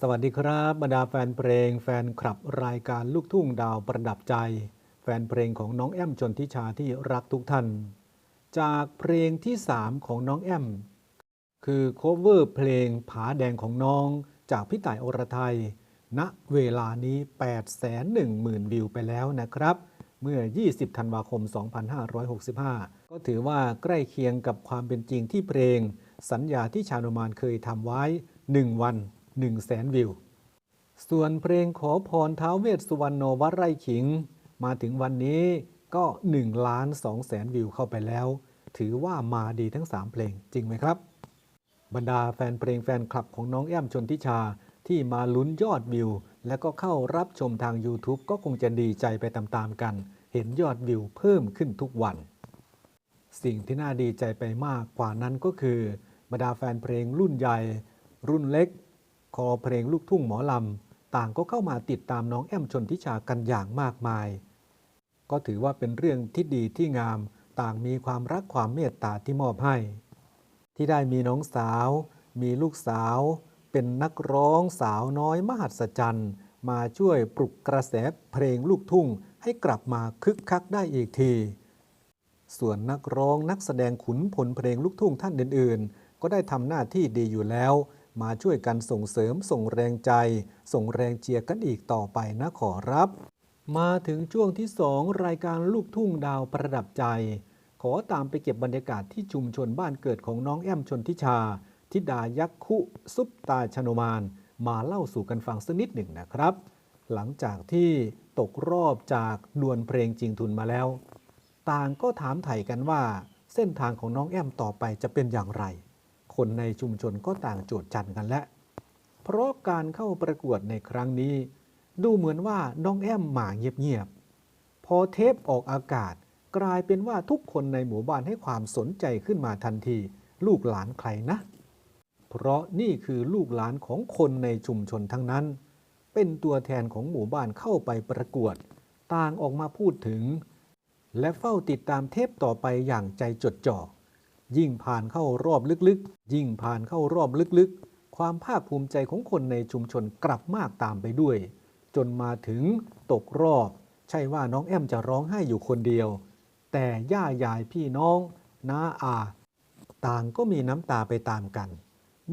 สวัสดีครับบรรดาแฟนเพลง แฟนคลับรายการลูกทุ่งดาวประดับใจ แฟนเพลงของน้องแอมชนทิชาที่รักทุกท่าน จากเพลงที่ 3 ของน้องแอม คือโคเวอร์เพลงผาแดงของน้อง จากพี่ต่ายอรไทย ณเวลานี้ 8 1 0 0 0 0 วิวไปแล้วนะครับ เมื่อ 20 ธันวาคม 2565 ก็ถือว่าใกล้เคียงกับความเป็นจริงที่เพลง สัญญาที่ชาโนมานเคยทำไว้ 1 วัน 1แสนวิว ส่วนเพลงขอพรท้าวเวสสุวรรณโนวัดไร่ขิง มาถึงวันนี้ก็1ล้าน2แสนวิวเข้าไปแล้ว ถือว่ามาดีทั้ง 3 เพลงจริงไหมครับ บรรดาแฟนเพลงแฟนคลับของน้องแอมชนทิชาที่มาลุ้นยอดวิว และก็เข้ารับชมทาง YouTube ก็คงจะดีใจไปตามๆกัน เห็นยอดวิวเพิ่มขึ้นทุกวัน สิ่งที่น่าดีใจไปมากกว่านั้นก็คือ บรรดาแฟนเพลงรุ่นใหญ่ รุ่นเล็ก คอเพลงลูกทุ่งหมอลำต่างก็เข้ามาติดตามน้องแอมชนทิชากันอย่างมากมาย ก็ถือว่าเป็นเรื่องที่ดีที่งาม ต่างมีความรักความเมตตาที่มอบให้ ที่ได้มีน้องสาว มีลูกสาว เป็นนักร้องสาวน้อยมหัศจรรย์มาช่วยปลุกกระแสเพลงลูกทุ่งให้กลับมาคึกคักได้อีกที ส่วนนักร้องนักแสดงขุนพลเพลงลูกทุ่งท่านอื่นๆ ก็ได้ทำหน้าที่ดีอยู่แล้ว มาช่วยกันส่งเสริมส่งแรงใจ ส่งแรงเชียร์กันอีกต่อไปนะขอรับ มาถึงช่วงที่ 2 รายการลูกทุ่งดาวประดับใจ ขอตามไปเก็บบรรยากาศที่ชุมชนบ้านเกิดของน้องแอมชนทิชา ทิดายักษ์คุ ซุปตาชนมาน มาเล่าสู่กันฟังสักนิดหนึ่งนะครับ หลังจากที่ตกรอบจากดวลเพลงจริงทุนมาแล้ว ต่างก็ถามไถ่กันว่าเส้นทางของน้องแอมต่อไปจะเป็นอย่างไร คนในชุมชนก็ต่างโจทย์จันกันและ เพราะการเข้าประกวดในครั้งนี้ ดูเหมือนว่าน้องแอมหมาเงียบๆพอเทปออกอากาศ กลายเป็นว่าทุกคนในหมู่บ้านให้ความสนใจขึ้นมาทันที ลูกหลานใครนะ เพราะนี่คือลูกหลานของคนในชุมชนทั้งนั้น เป็นตัวแทนของหมู่บ้านเข้าไปประกวด ต่างออกมาพูดถึง และเฝ้าติดตามเทปต่อไปอย่างใจจดจ่อ ยิ่งผ่านเข้ารอบลึกๆ ยิ่งผ่านเข้ารอบลึกๆ ความภาคภูมิใจของคนในชุมชนกลับมากตามไปด้วย จนมาถึงตกรอบ ใช่ว่าน้องแอมจะร้องไห้อยู่คนเดียว แต่ย่ายายพี่น้องน้าอา ต่างก็มีน้ำตาไปตามกัน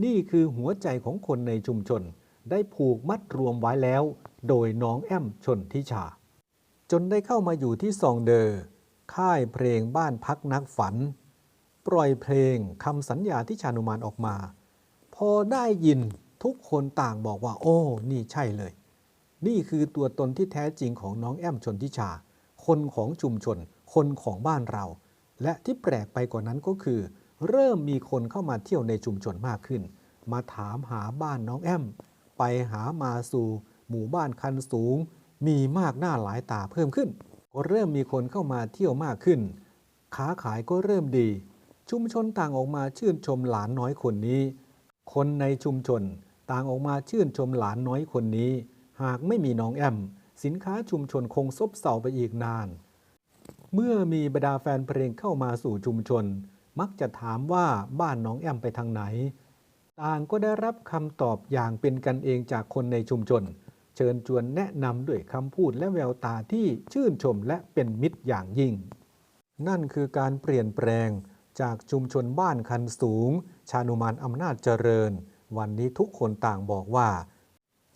นี่คือหัวใจของคนในชุมชน ได้ผูกมัดรวมไว้แล้ว โดยน้องแอมชนทิชา จนได้เข้ามาอยู่ที่ซองเดอร์ ค่ายเพลงบ้านพักนักฝัน ปล่อยเพลงคำสัญญาที่ชานุมานออกมา พอได้ยินทุกคนต่างบอกว่า โอ้ นี่ใช่เลย นี่คือตัวตนที่แท้จริงของน้องแอมชนทิชา คนของชุมชน คนของบ้านเรา และที่แปลกไปกว่านั้นก็คือ เริ่มมีคนเข้ามาเที่ยวในชุมชนมากขึ้น มาถามหาบ้านน้องแอม ไปหามาสู่ หมู่บ้านคันสูง มีมากหน้าหลายตาเพิ่มขึ้น ก็เริ่มมีคนเข้ามาเที่ยวมากขึ้น ค้าขายก็เริ่มดี ชุมชนต่างออกมาชื่นชมหลานน้อยคนนี้ คนในชุมชนต่างออกมาชื่นชมหลานน้อยคนนี้ หากไม่มีน้องแอม สินค้าชุมชนคงซบเซาไปอีกนาน เมื่อมีบรรดาแฟนเพลงเข้ามาสู่ชุมชน มักจะถามว่าบ้านน้องแอมไปทางไหน ต่างก็ได้รับคำตอบอย่างเป็นกันเองจากคนในชุมชน เชิญชวนแนะนำด้วยคำพูดและแววตาที่ชื่นชมและเป็นมิตรอย่างยิ่ง นั่นคือการเปลี่ยนแปลง จากชุมชนบ้านคันสูง ชานุมานอำนาจเจริญ วันนี้ทุกคนต่างบอกว่า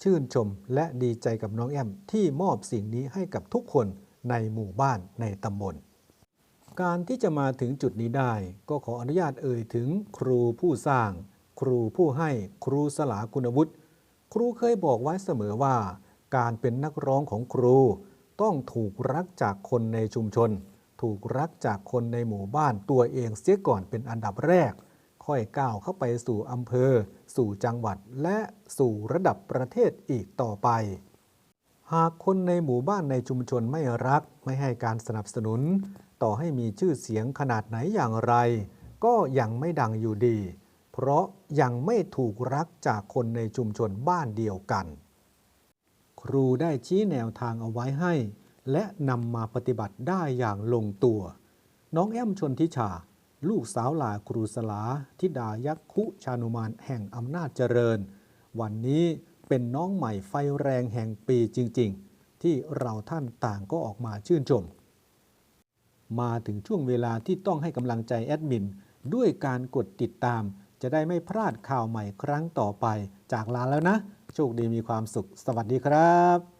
ชื่นชมและดีใจกับน้องแอมที่มอบสิ่งนี้ให้กับทุกคนในหมู่บ้านในตำบล การที่จะมาถึงจุดนี้ได้ ก็ขออนุญาตเอ่ยถึงครูผู้สร้าง ครูผู้ให้ครูสลาคุณวุฒิครูเคยบอกไว้เสมอว่า การเป็นนักร้องของครู ต้องถูกรักจากคนในชุมชน ถูกรักจากคนในหมู่บ้านตัวเองเสียก่อนเป็นอันดับแรก ค่อยก้าวเข้าไปสู่อำเภอ สู่จังหวัดและสู่ระดับประเทศอีกต่อไป หากคนในหมู่บ้านในชุมชนไม่รักไม่ให้การสนับสนุน ต่อให้มีชื่อเสียงขนาดไหนอย่างไร ก็ยังไม่ดังอยู่ดี เพราะยังไม่ถูกรักจากคนในชุมชนบ้านเดียวกัน ครูได้ชี้แนวทางเอาไว้ให้ และนำมาปฏิบัติได้อย่างลงตัว น้องแอมชนทิชา ลูกสาวหลาครูสลาทิดายักษ์คุชานุมานแห่งอำนาจเจริญ วันนี้เป็นน้องใหม่ไฟแรงแห่งปีจริง ๆ ที่เราท่านต่างก็ออกมาชื่นชม มาถึงช่วงเวลาที่ต้องให้กำลังใจแอดมิน ด้วยการกดติดตาม จะได้ไม่พลาดข่าวใหม่ครั้งต่อไป จากลาแล้วนะ โชคดีมีความสุข สวัสดีครับ